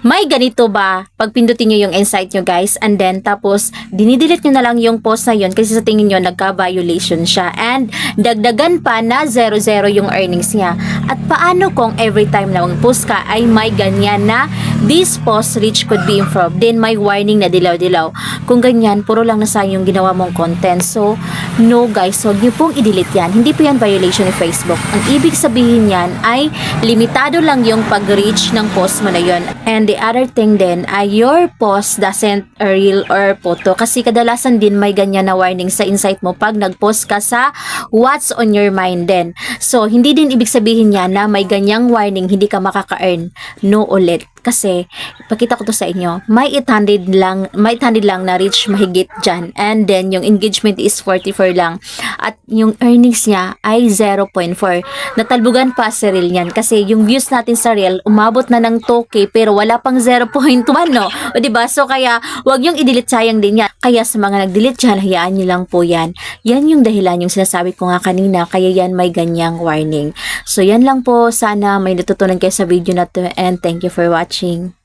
May ganito ba? Pag pindutin nyo yung insight nyo guys and then tapos dinidelete nyo na lang yung post na yun kasi sa tingin nyo nagka-violation siya and dagdagan pa na 0-0 yung earnings niya. At paano kung every time na mag-post ka ay may ganyan na this post reach could be improved then may warning na dilaw-dilaw. Kung ganyan, puro lang nasayang yung ginawa mong content. So, no guys, huwag nyo pong i-delete yan. Hindi po yan violation ni Facebook. Ang ibig sabihin yan ay limitado lang yung pag-reach ng post mo na yun. And the other thing din ay your post doesn't a reel or photo kasi kadalasan din may ganyan na warning sa insight mo pag nag-post ka sa what's on your mind din. So, hindi din ibig sabihin yan na may ganyang warning hindi ka makaka-earn. No ulit. Kasi, pakita ko to sa inyo, may 800 lang, may 800 lang na reach mahigit dyan. And then, yung engagement is 44 lang. At yung earnings niya ay 0.4. Natalbugan pa si Reel niyan. Kasi yung views natin sa Reel, umabot na ng 2K pero wala pang 0.1, no? O, diba? So, kaya, wag yung i-delete sayang din yan. Kaya sa mga nag-delete dyan, hayaan nyo lang po yan. Yan yung dahilan yung sinasabi ko nga kanina, kaya yan may ganyang warning. So, yan lang po. Sana may natutunan kayo sa video na to and thank you for watching.